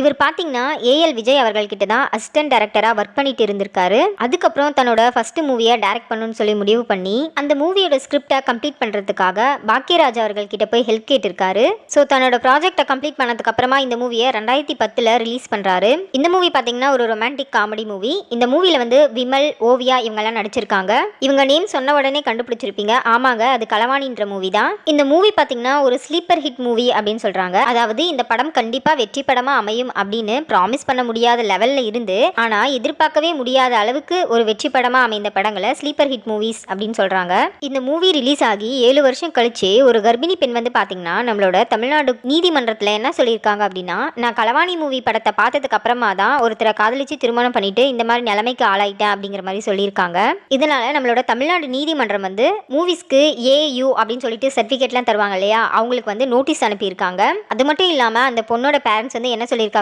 இவர் பார்த்தீங்கன்னா ஏஎல் விஜய் அவர்கள் கிட்ட தான் அசிஸ்டன்ட் டைரக்டராக ஒர்க் பண்ணிட்டு இருந்திருக்காரு. அதுக்கப்புறம் தன்னோட ஃபர்ஸ்ட் மூவியை டைரக்ட் பண்ணணும்னு சொல்லி முடிவு பண்ணி அந்த மூவியோட ஸ்கிரிப்டை கம்ப்ளீட் பண்ணுறதுக்காக பாக்கியராஜ் அவர்கள் கிட்ட போய் ஹெல்ப் கேட்டிருக்காரு. ஸோ தன்னோட ப்ராஜெக்டை கம்ப்ளீட் பண்ணதுக்கு அப்புறமா இந்த மூவியை ரெண்டாயிரத்தி பத்தில் ரிலீஸ் பண்ணுறாரு இந்த மூவி பார்த்தீங்கன்னா ஒரு ரொமான்டிக் காமெடி மூவி இந்த மூவியில் வந்து விமல் ஓவியா இவங்கெல்லாம் நடிச்சிருக்காங்க. இவங்க நேம் சொன்ன உடனே கண்டுபிடிச்சிருப்பீங்க. ஆமாங்க அது களவாணின்ற மூவி தான். இந்த மூவி பார்த்தீங்கன்னா ஒரு ஸ்லீப்பர் ஹிட் மூவி அப்படின்னு சொல்கிறாங்க அதாவது இந்த படம் கண்டிப்பாக வெற்றி படமாக அமையும் அப்படின்னு ப்ராமிஸ் பண்ண முடியாத லெவலில் இருந்து ஆனால் எதிர்பார்க்கவே முடியாத அளவுக்கு ஒரு வெற்றி படமாக அமைந்த படங்களை ஸ்லீப்பர் ஹிட் மூவிஸ் அப்படின்னு சொல்கிறாங்க இந்த மூவி ரிலீஸ் ஆகி ஏழு வருஷம் கழிச்சு ஒரு கர்ப்பிணி பெண் வந்து பார்த்தீங்கன்னா நம்மளோட தமிழ்நாடு நீதிமன்றத்தில் என்ன சொல்லியிருக்காங்க அப்படின்னா நான் கலவாணி மூவி படத்தை பார்த்ததுக்கு அப்புறமா தான் ஒருத்தரை காதலிச்சு திருமணம் பண்ணிட்டு இந்த மாதிரி நிலைமைக்கு ஆளாயிட்டேன் அப்படிங்கிற மாதிரி சொல்லியிருக்காங்க. இதனால நம்மளோட தமிழ்நாடு நீதிமன்றம் வந்து மூவிஸ்க்கு ஏயு அப்படின்னு சொல்லிட்டு சர்டிஃபிகேட்லாம் தருவாங்க இல்லையா அவங்களுக்கு வந்து நோட்டீஸ் அனுப்பியிருக்காங்க. அது மட்டும் இல்லாமல் அந்த பொண்ணோட பேரண்ட்ஸ் வந்து என்ன சொல்லியிருக்காங்க